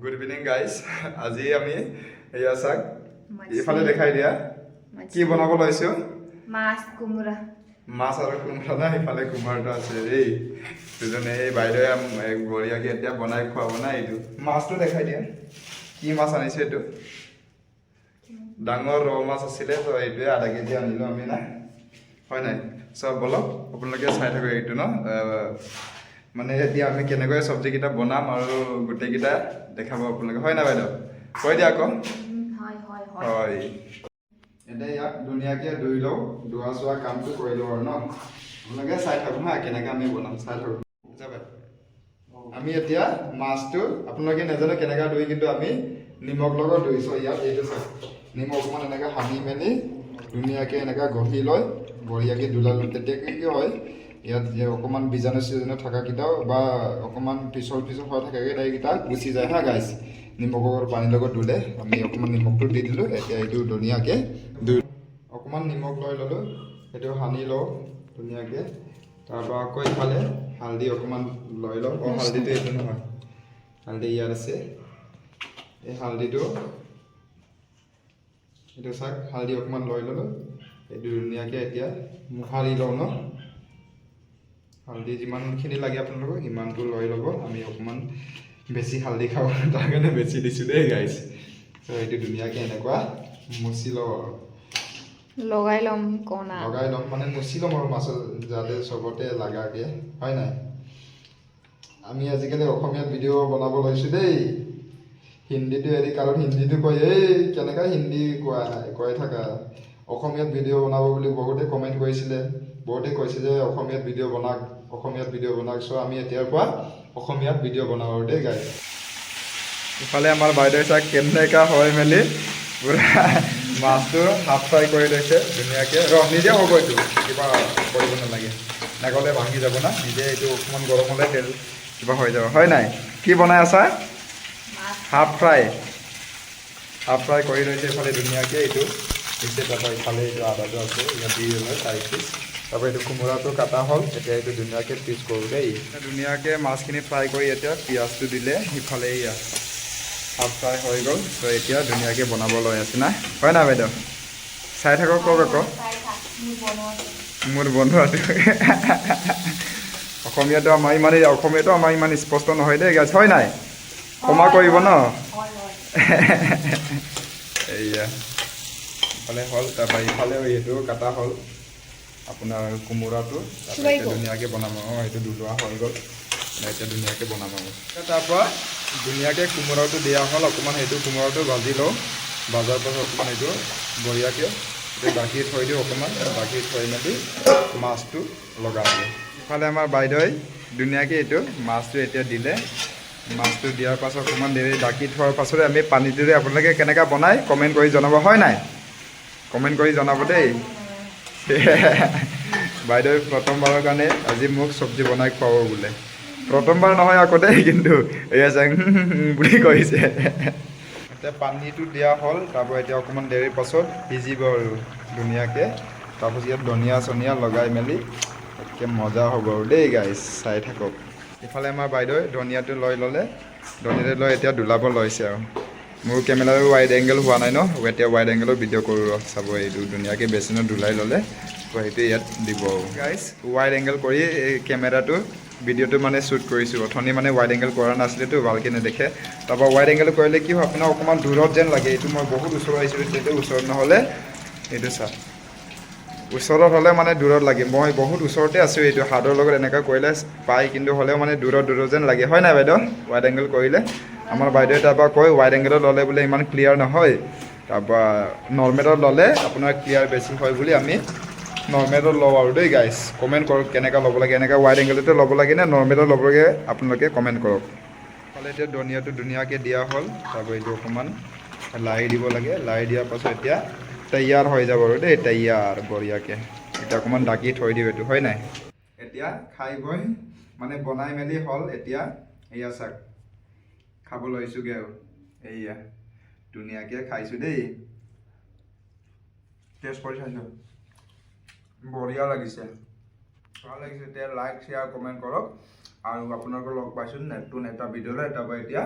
Good evening guys আজি আমি এয়া চাক। এইফালে দেখাই দিয়া। কি বনাব লৈছো? মাছ কোমোৰা। মাছ আৰু কোমোৰা নাই ইফালে কোমোৰাটো আছে দেই। দুজনে এই বাইদেৱে বঢ়িয়াকে এতিয়া বনাই খুৱাব না এইটো। মাছটো দেখাই দিয়া। কি মাছ আনিছে এইটো? ডাঙৰ ৰৌ মাছ আছিলে তো এইটোৱে আধা কেজি আনিলোঁ আমি না। হয় নাই? চব বলক আপোনালোকে চাই থাকক এইটো ন? মানে এতিয়া আমি কেনেকৈ চব্জিকেইটা বনাম আৰু গোটেইকেইটা দেখাব আপোনালোকে। হয় নাই বাইদেউ? কৈ দিয়া আকৌ। হয় এতিয়া ইয়াক ধুনীয়াকৈ ধুই লওঁ ধোৱা চোৱা কামটো কৰি লওঁ আৰু ন। আপোনালোকে চাই থাকক হা কেনেকৈ আমি বনাম চাই থাকক। যাবা আমি এতিয়া মাছটো আপোনালোকে নাজানো কেনেকৈ ধুই কিন্তু আমি নিমখ লগত ধুইছোঁ ইয়াত এইটো চাওক নিমখ অকণমান এনেকৈ সানি মেলি ধুনীয়াকৈ এনেকৈ ঘঁহি লয় বঢ়িয়াকৈ ধুলালোঁ তেতিয়া কি হয়। ইয়াত যে অকণমান বীজাণু চিজাণু থকাকেইটাও বা অকণমান পিছল পিছল হৈ থাকে এইকেইটা গুচি যায় হা গাইছ নিমখৰ পানীৰ লগত ধুলে, আমি অকণমান নিমখটো দি দিলোঁ, এতিয়া এইটো ধুনীয়াকৈ ধুই অকণমান নিমখ লৈ ল'লোঁ, সেইটো সানি লওঁ ধুনীয়াকৈ। তাৰপৰা আকৌ ইফালে হালধি অকণমান লৈ লওঁ। অঁ, হালধিটো এইটো নহয়, হালধি ইয়াত আছে। এই হালধিটো, এইটো চাওক, হালধি অকণমান লৈ ল'লোঁ। এইটো ধুনীয়াকৈ এতিয়া মোহাৰি লওঁ ন? হালধি যিমানখিনি লাগে আপোনালোকক সিমানটো লৈ ল'ব। আমি অকণমান বেছি হালধি খাব তাৰ কাৰণে বেছি দিছোঁ দেই গাইছ ত' এইটো ধুনীয়াকৈ এনেকুৱা মুচি লওঁ আৰু। লগাই ল'ম কণা লগাই ল'ম মানে মুচি ল'ম আৰু মাছত যাতে চবতে লাগাকে হয় নাই? আমি আজিকালি অসমীয়াত ভিডিঅ' বনাব লৈছোঁ দেই। হিন্দীটো এৰি কাৰণ হিন্দীটো কয় এই কেনেকৈ হিন্দী কোৱা নাই কৈ থাকা। অসমীয়াত ভিডিঅ' বনাব বুলি বহুতে কমেণ্ট কৰিছিলে। বহুতে কৈছে যে অসমীয়াত ভিডিঅ' বনাওক অসমীয়াত ভিডিঅ' বনাওক চ' আমি এতিয়াৰ পৰা অসমীয়াত ভিডিঅ' বনাওঁ আৰু দেই গাই ইফালে আমাৰ বাইদেউ চাক কেনেকা হৈ মেলি পুৰা মাছটো হাফ ফ্ৰাই কৰি লৈছে ধুনীয়াকৈ। ৰ নিজে হ'ব এইটো। কিবা কৰিব নালাগে। নাগলে ভাঙি যাব না নিজে এইটো অকণমান গৰম হ'লে তেল কিবা হৈ যাব। হয় নাই? কি বনাই আছা? Half fry. হাফ ফ্ৰাই কৰি লৈছে ইফালে ধুনীয়াকৈ এইটো। দিছে তাৰপৰা ইফালে এইটো আদাটো আছে ইয়াত দি লয় চাৰি পিচ তাৰপৰা এইটো কোমোৰাটো কাটা হ'ল এতিয়া এইটো ধুনীয়াকৈ পিচ কৰোঁ দেই। ধুনীয়াকৈ মাছখিনি ফ্ৰাই কৰি এতিয়া পিঁয়াজটো দিলে সিফালে এয়া হাফ ফ্ৰাই হৈ গ'ল ত' এতিয়া ধুনীয়াকৈ বনাব লৈ আছে না? হয় নাই বাইদেউ? চাই থাকক কওক আকৌ। মোৰ বন্ধুৱাটো অসমীয়াটো আমাৰ ইমান অসমীয়াটো আমাৰ ইমান স্পষ্ট নহয় দেই গাছ হয় নাই? ক্ষমা কৰিব ন? এইয়া। ইফালে হ'ল তাৰপৰা ইফালেও এইটো কাটা হ'ল। আপোনাৰ কোমোৰাটো। ধুনীয়াকৈ বনাম অঁ এইটো দুলোৱা হৈ গ'ল। এতিয়া ধুনীয়াকৈ বনাম আৰু। তাৰপৰা ধুনীয়াকৈ কোমোৰাটো দিয়া হ'ল অকণমান সেইটো কোমোৰাটো ভাজি লওঁ। ভাজাৰ পাছত অকণমান এইটো বঢ়িয়াকৈ গাখীৰ থৈ দিওঁ অকণমান গাখীৰ থৈ মেলি মাছটো লগাম ইফালে আমাৰ বাইদেৱে ধুনীয়াকৈ এইটো মাছটো এতিয়া দিলে। মাছটো দিয়াৰ পাছত অকণমান দেৰি ঢাকি থোৱাৰ পাছতে আমি পানীটোৰে আপোনালোকে কেনেকৈ বনায় কমেণ্ট কৰি জনাব হয় নাই? কমেণ্ট কৰি জনাব দেই। বাইদেউ প্ৰথমবাৰৰ কাৰণে আজি মোক চব্জি বনাই খুৱাব বোলে। প্ৰথমবাৰ নহয় আকৌ দেই কিন্তু এয়া চাং বুলি কৈছে। এতিয়া পানীটো দিয়া হ'ল তাৰপৰা এতিয়া অকণমান দেৰিৰ পাছত সিজিব আৰু ধুনীয়াকৈ। তাৰপাছত ইয়াত ধনিয়া চনিয়া লগাই মেলি একে মজা হ'ব আৰু দেই গাইজ চাই থাকক। ইফালে আমাৰ বাইদেৱে ধনিয়াটো লৈ ল'লে। ধনিয়াটো লৈ এতিয়া দোলাব লৈছে আৰু। মোৰ কেমেৰাটো ৱাইড এংগেল হোৱা নাই ন? এতিয়া ৱাইড এংগেলৰ ভিডিঅ' কৰোঁ ৰ চাব এইটো ধুনীয়াকৈ বেচিনত দোলাই ল'লে। তো সেইটো ইয়াত দিব। গাইজ ৱাইড এংগেল কৰি এই কেমেৰাটো ভিডিঅ'টো মানে শ্বুট কৰিছোঁ। অথনি মানে ৱাইড এংগেল কৰা নাছিলেতো ভালকৈ নেদেখে। তাৰপৰা ৱাইড এংগেল কৰিলে কি হয় আপোনাৰ অকণমান দূৰত যেন লাগে। এইটো মই বহুত ওচৰত আহিছিলোঁ তেতিয়া ওচৰত নহ'লে এইটো চা। ওচৰত হ'লে মানে দূৰত লাগে। মই বহুত ওচৰতে আছোঁ এইটো। হাৰ্ডৰ লগত এনেকুৱা কৰিলে পায় কিন্তু হ'লেও মানে দূৰত দূৰত যেন লাগে। হয় নাই বাইদেউ? ৱাইড এংগেল কৰিলে। আমাৰ বাইদেৱে তাৰপৰা কয় ৱাইড এংগেলত ল'লে বোলে ইমান ক্লিয়াৰ নহয়। তাৰপৰা নৰ্মেলত ল'লে আপোনাৰ ক্লিয়াৰ বেছি হয় বুলি আমি নৰ্মেলত লওঁ আৰু দেই গাইছ কমেণ্ট কৰক কেনেকৈ ল'ব লাগে এনেকৈ ৱাইড এংগেলতে ল'ব লাগে নে নৰ্মেলত ল'ব লাগে আপোনালোকে কমেণ্ট কৰক। ফালে এতিয়া ধনিয়াটো ধুনীয়াকৈ দিয়া হ'ল তাৰপৰা এইটো অকণমান লাৰি দিব লাগে। লাৰি দিয়াৰ পাছত এতিয়া তৈয়াৰ হৈ যাব আৰু দেই তৈয়াৰ বঢ়িয়াকৈ। এতিয়া অকণমান ঢাকি থৈ দিওঁ এইটো হয় নাই? এতিয়া খাই বৈ মানে বনাই মেলি হ'ল এতিয়া এয়া চাক খাব লৈছোঁগৈ আৰু। এইয়া, ধুনীয়াকৈ খাইছোঁ দেই। টেষ্ট কৰি চাইছোঁ। বঢ়িয়া লাগিছে। ভালো লাগিছে। এতিয়া লাইক শ্বেয়াৰ কমেণ্ট কৰক। আৰু আপোনালোকক লগ পাইছোঁ নতুন এটা ভিডিঅ'লৈ তাৰপৰা এতিয়া